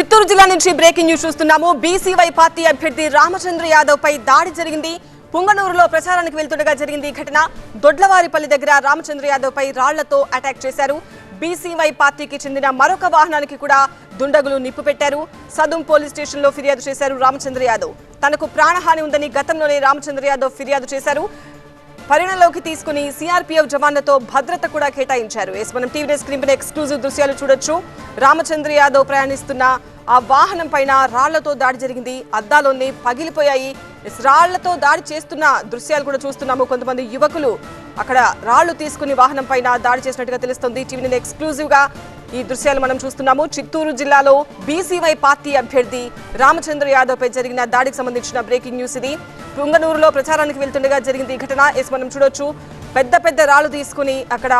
చిత్తూరు జిల్లా నుంచి breaking news చూస్తున్నాము. బీసీవై పార్టీ అభ్యర్థి రామచంద్ర యాదవ్ పై దాడి జరిగింది. పుంగనూరులో ప్రచారానికి వెళ్తుండగా జరిగింది ఈ ఘటన. దొడ్లవారిపల్లి దగ్గర రామచంద్ర యాదవ్ పై రాళ్ళతో అటాక్ చేశారు. బీసీవై పార్టీకి చెందిన మరొక వాహనానికి కూడా దుండగులు నిప్పు పెట్టారు. సదుం పోలీస్ స్టేషన్లో ఫిర్యాదు చేశారు రామచంద్ర యాదవ్. తనకు ప్రాణహాని ఉందని గతంలోనే రామచంద్ర యాదవ్ ఫిర్యాదు చేశారు. పరిగణలోకి తీసుకుని సిఆర్పీఎఫ్ జవాన్లతో భద్రత కూడా కేటాయించారు. ఎస్ మనం టీవీ స్క్రీన్ ఎక్స్క్లూజివ్ దృశ్యాలు చూడొచ్చు. రామచంద్ర యాదవ్ ప్రయాణిస్తున్న ఆ వాహనం పైన రాళ్ళతో దాడి జరిగింది. అద్దాలన్నీ పగిలిపోయాయి. రాళ్ళతో దాడి చేస్తున్న దృశ్యాలు కూడా చూస్తున్నాము. కొంతమంది యువకులు అక్కడ రాళ్ళు తీసుకుని వాహనం పైన దాడి చేసినట్టుగా తెలుస్తుంది. టీవీ ఎక్స్క్లూజివ్గా ఈ దృశ్యాలు మనం చూస్తున్నాము. చిత్తూరు జిల్లాలో బీసీవై పార్టీ అభ్యర్థి రామచంద్ర యాదవ్ పై జరిగిన దాడికి సంబంధించిన బ్రేకింగ్ న్యూస్ ఇది. పుంగనూరులో ప్రచారానికి వెళ్తుండగా జరిగింది ఈ ఘటన. ఎస్ మనం చూడొచ్చు. పెద్ద పెద్ద రాళ్ళు తీసుకుని అక్కడ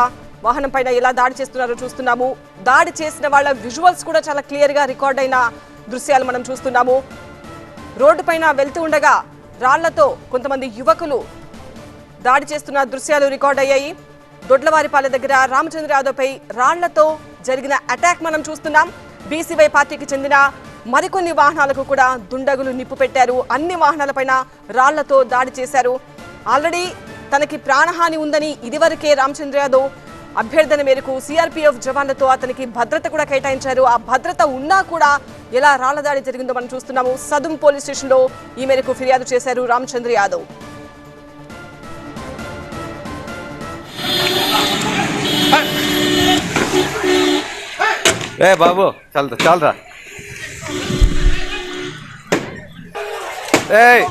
వాహనం పైన ఎలా దాడి చేస్తున్నారో చూస్తున్నాము. దాడి చేసిన వాళ్ళ విజువల్స్ కూడా చాలా క్లియర్గా రికార్డ్ అయిన దృశ్యాలు మనం చూస్తున్నాము. రోడ్డు పైన వెళ్తూ ఉండగా రాళ్ళతో కొంతమంది యువకులు దాడి చేస్తున్న దృశ్యాలు రికార్డ్ అయ్యాయి. దొడ్లవారిపాలె దగ్గర రామచంద్ర యాదవ్పై రాళ్ళతో జరిగిన అటాక్ మనం చూస్తున్నాం. బీసీవై పార్టీకి చెందిన మరికొన్ని వాహనాలకు కూడా దుండగులు నిప్పు పెట్టారు. అన్ని వాహనాలపైన రాళ్ళతో దాడి చేశారు. ఆల్రెడీ తనకి ప్రాణహాని ఉందని ఇదివరకే రామచంద్ర యాదవ్ అభ్యర్థన మేరకు సిఆర్పీఎఫ్ జవాన్లతో అతనికి భద్రత కూడా కేటాయించారు. ఆ భద్రత ఉన్నా కూడా ఎలా రాళ్ళ దాడి జరిగిందో మనం చూస్తున్నాము. సదుం పోలీస్ స్టేషన్లో ఈ మేరకు ఫిర్యాదు చేశారు రామచంద్ర యాదవ్. ఏ బాబు చల్ చాలరా ఏయ్